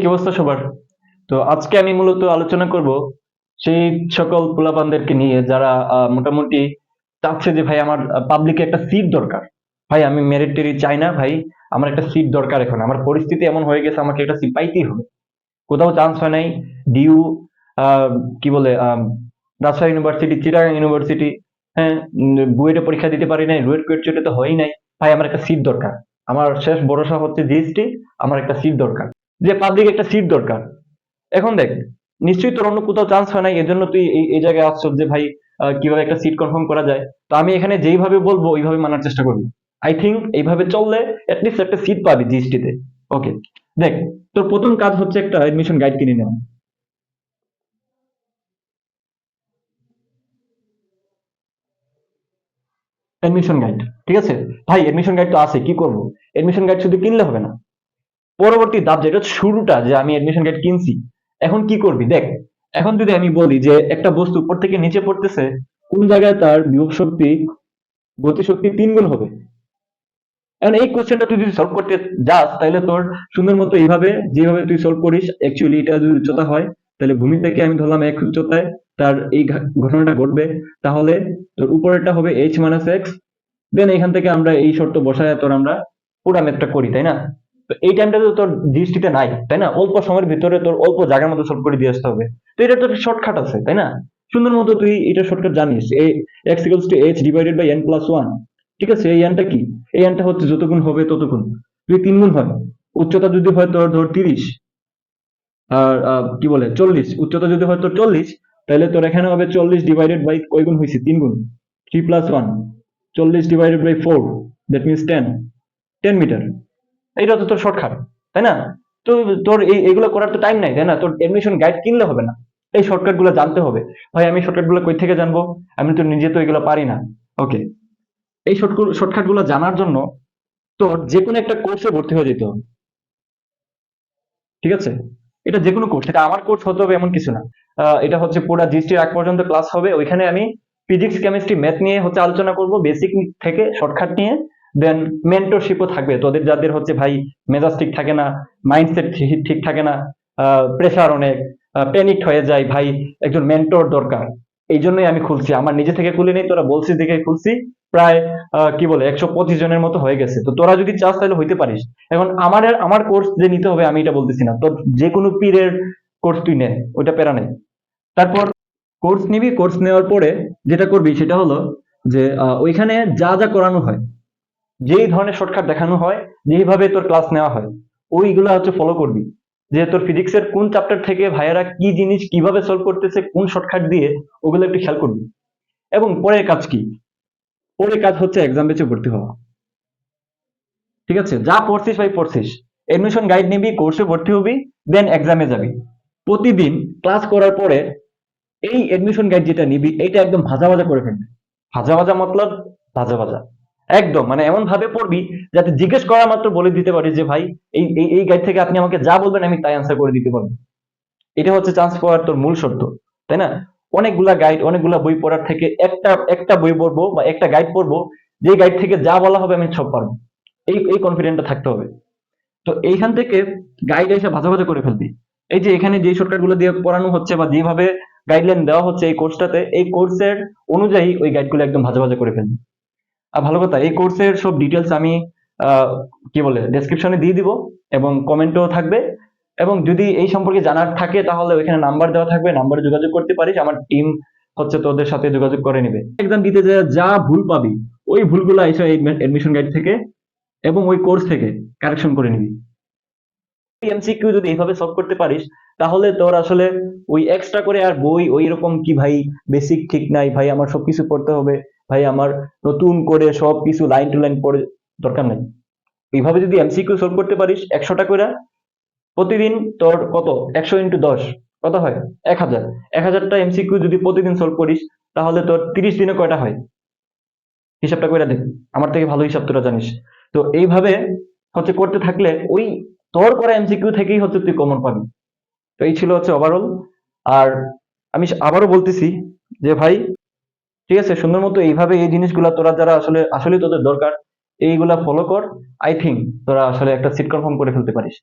কি অবস্থা সবার? তো আজকে আমি মূলত আলোচনা করব সেই সকল পোলাপানদেরকে নিয়ে যারা মোটামুটি চাচ্ছে যে, ভাই, আমার পাবলিকে একটা সিট দরকার। ভাই, আমি মেরিট টেরি চাই না, ভাই, আমার একটা সিট দরকার এখন। আমার পরিস্থিতি এমন হয়ে গেছে, আমাকে একটা সিট পাইতেই হবে। কোথাও চান্স হয় নাই। ডিউ কি বলে রাজশাহী ইউনিভার্সিটি চিটাগাং ইউনিভার্সিটি হ্যাঁ বুয়েটে পরীক্ষা দিতে পারি নাই, রুয়েট কুয়েট তো হয়ই নাই। ভাই, আমার একটা সিট দরকার। আমার শেষ ভরসা হচ্ছে জিএসটি, আমার একটা সিট দরকার। যে পাবলিক একটা সিট দরকার। এখন দেখ, নিশ্চয়ই তোর অন্য কোথাও চান্স হয় নাই, এজন্য তুই এই এই জায়গায় আসছ যে ভাই কীভাবে একটা সিট কনফার্ম করা যায়। তো আমি এখানে যেইভাবে বলব, ওইভাবে মানার চেষ্টা করবি। আই থিঙ্ক এইভাবে চললে অ্যাটলিস্ট একটা সিট পাবি জিএসটিতে ওকে দেখ, তোর প্রথম কাজ হচ্ছে একটা এডমিশন গাইড কিনে নেওয়া। এডমিশন গাইড ঠিক আছে? ভাই এডমিশন গাইড তো আছে, কি করব? এডমিশন গাইড শুধু কিনলে হবে না। পরবর্তী ধাপ যেটা শুরুটা, যে আমি এডমিশন গাইড কিনছি, এখন কি করবি? দেখ, এখন যদি আমি বলি যে একটা বস্তু উপর থেকে নিচে পড়তেছে, কোন জায়গায় তার বিভব শক্তি গতি শক্তি তিন গুণ হবে? এখন এই কোশ্চেনটা তুই যদি সলভ করতে যাস, তাহলে তোর সুন্দর মতো এইভাবে, যেভাবে তুই সলভ করিস অ্যাকচুয়ালি এটা যদি উচ্চতা হয়, তাহলে ভূমি থেকে আমি ধরলাম এক উচ্চতায় তার এই ঘটনাটা ঘটবে, তাহলে তোর উপরেরটা হবে এইচ মাইনাস এক্স দেন এখান থেকে আমরা এই শর্ত বসায় তোর আমরা পুরা ম্যাথটা করি, তাই না? তো এই টাইমটা তো তোর দৃষ্টিতে নাই, তাই না? অল্প সময়ের ভিতরে তোর অল্প জায়গার মতো সলভ করে দিয়ে আসতে হবে। তো এটা তোর শর্টকাট আছে, তাই না? সুন্দর মতো তুই এটা শর্টকাট জানিস। এই X equals to H divided by N plus one ঠিক আছে? এই এনটা কি? এই এনটা হচ্ছে যত গুণ হবে তত গুণ যদি তিন গুণ হয়, উচ্চতা যদি হয় তোর ধর তিরিশ। আর কি বলে? চল্লিশ। উচ্চতা যদি হয় তোর চল্লিশ, তাহলে তোর এখানে হবে চল্লিশ ডিভাইডেড বাই কয় গুণ হয়েছে তিন গুণ থ্রি প্লাস ওয়ান চল্লিশ divided by four that means ten ten metre এইটা তো তোর শর্টকাট তাই না? তো তোর এই এগুলো করার তো টাইম নাই, তাই না? তোর এডমিশন গাইড কিনলে হবে না। এই শর্টকাটগুলো জানতে হবে। ভাই, আমি শর্টকাটগুলো কই থেকে জানব? আমি তো নিজে তো এগুলো পারি না। ওকে এই শর্টকাটগুলো জানার জন্য তোর যে কোনো একটা কোর্সে ভর্তি হয়ে যেতে হবে। ঠিক আছে? এটা যে কোনো কোর্স এটা আমার কোর্স হতে হবে এমন কিছু না। এটা হচ্ছে পুরো জিএসটির আগ পর্যন্ত ক্লাস হবে। ওইখানে আমি ফিজিক্স কেমিস্ট্রি ম্যাথ নিয়ে হচ্ছে আলোচনা করব। বেসিক থেকে শর্টকাট নিয়ে দেন মেন্টরশিপও থাকবে। তোদের যাদের হচ্ছে ভাই মেজাজ ঠিক থাকে না মাইন্ডসেট ঠিক থাকে না প্রেশার অনেক প্যানিক হয়ে যায়, ভাই একজন মেন্টর দরকার। এই জন্যই আমি খুলছি। আমার নিজে থেকে খুলে নেই, তোরা বলছিস দেখে খুলছি। প্রায় কি বলে, একশো পঁচিশ জনের মতো হয়ে গেছে। তো তোরা যদি চাস তাহলে হইতে পারিস। এখন আমার আমার কোর্স যে নিতে হবে, আমি এটা বলতেছি না। তোর যে কোনো পীরের কোর্স তুই নে, ওইটা পেরা নেই তারপর কোর্স নিবি কোর্স নেওয়ার পরে যেটা করবি সেটা হলো যে ওইখানে যা যা করানো হয় যেই ধরনের শর্টকাট দেখানো হয়, যেইভাবে তোর ক্লাস নেওয়া হয়, ওইগুলো হচ্ছে ফলো করবি। যে তোর ফিজিক্সের কোন চ্যাপ্টার থেকে ভাইয়েরা কি জিনিস কীভাবে সলভ করতেছে, কোন শর্টকাট দিয়ে, ওগুলো একটু খেয়াল করবি। এবং পরের কাজ কি? পরের কাজ হচ্ছে এক্সাম বেচে ভর্তি হওয়া। ঠিক আছে? যা পড়ছিস ভাই পড়ছিস। এডমিশন গাইড নিবি কোর্সে ভর্তি হবি দেন এক্সামে যাবি। প্রতিদিন ক্লাস করার পরে এই এডমিশন গাইড যেটা নিবি এটা একদম ভাজা ভাজা করে ফেলবি। ভাজা ভাজা মতলব ভাজা ভাজা। একদম মানে এমন ভাবে পড়বি যাতে জিজ্ঞেস করা মাত্র বলে দিতে পারি যে ভাই, এই এই গাইড থেকে আপনি আমাকে যা বলবেন আমি তাই আনসার করে দিতে পারব। এটা হচ্ছে চান্স পাওয়ার তোর মূল শর্ত, তাই না? অনেকগুলা গাইড অনেকগুলা বই পড়ার থেকে একটা একটা বই পড়ব বা একটা গাইড পড়ব যে গাইড থেকে যা বলা হবে আমি সব পারব। এই এই কনফিডেন্টটা থাকতে হবে। তো এইখান থেকে গাইড এসে ভাজা ভাজা করে ফেলবি। এই যে এখানে যে শর্টকাটগুলো দিয়ে পড়ানো হচ্ছে বা যেভাবে গাইডলাইন দেওয়া হচ্ছে এই কোর্সটাতে এই কোর্সের অনুযায়ী ওই গাইডগুলো একদম ভাজা ভাজা করে ফেলবি। ভালো কথা, এই কোর্সের সব ডিটেলস আমি কি বলে ডেসক্রিপশনে দিয়ে দিব এবং কমেন্টও থাকবে এবং যদি এই সম্পর্কে জানার থাকে তাহলে ওইখানে নাম্বার দেওয়া থাকবে নাম্বারে যোগাযোগ করতে পারিস, আমার টিম হচ্ছে তোদের সাথে যোগাযোগ করে নেবে। এক্সাম দিতে যে ভুল পাবি, ওই ভুলগুলো এসে এই এডমিশন গাইড থেকে এবং ওই কোর্স থেকে কারেকশন করে নিবি। এমসিকিউ যদি এইভাবে সলভ করতে পারিস, তাহলে তোর আসলে ওই এক্সট্রা করে আর বই ওই রকম কি ভাই বেসিক ঠিক নাই, ভাই, আমার সবকিছু পড়তে হবে। ভাই, আমার নতুন করে সবকিছু লাইন টু লাইন পড়ে দরকার নাই। এইভাবে যদি এমসিকিউ সলভ করতে পারিস, একশোটা করে প্রতিদিন তোর কত? একশো ইন্টু দশ। কত হয়? এক হাজার। এক হাজারটা এমসিকিউ যদি প্রতিদিন সলভ করিস, তাহলে তোর তিরিশ দিনে কয়টা হয়? হিসাবটা করে দেখ আমার থেকে ভালো হিসাব তোরা জানিস। তো এইভাবে হচ্ছে করতে থাকলে ওই তোর করা এমসিকিউ থেকেই হচ্ছে তুই কমন পাবি। তো এই ছিল হচ্ছে ওভারঅল আর আমি আবারও বলতেছি যে ভাই ঠিক আছে, সুন্দর মতো এইভাবে এই জিনিসগুলা তোরা যারা আসলে আসলে তোদের দরকার, এইগুলা ফলো কর। আই থিঙ্ক তোরা আসলে একটা সিট কনফার্ম করে ফেলতে পারিস।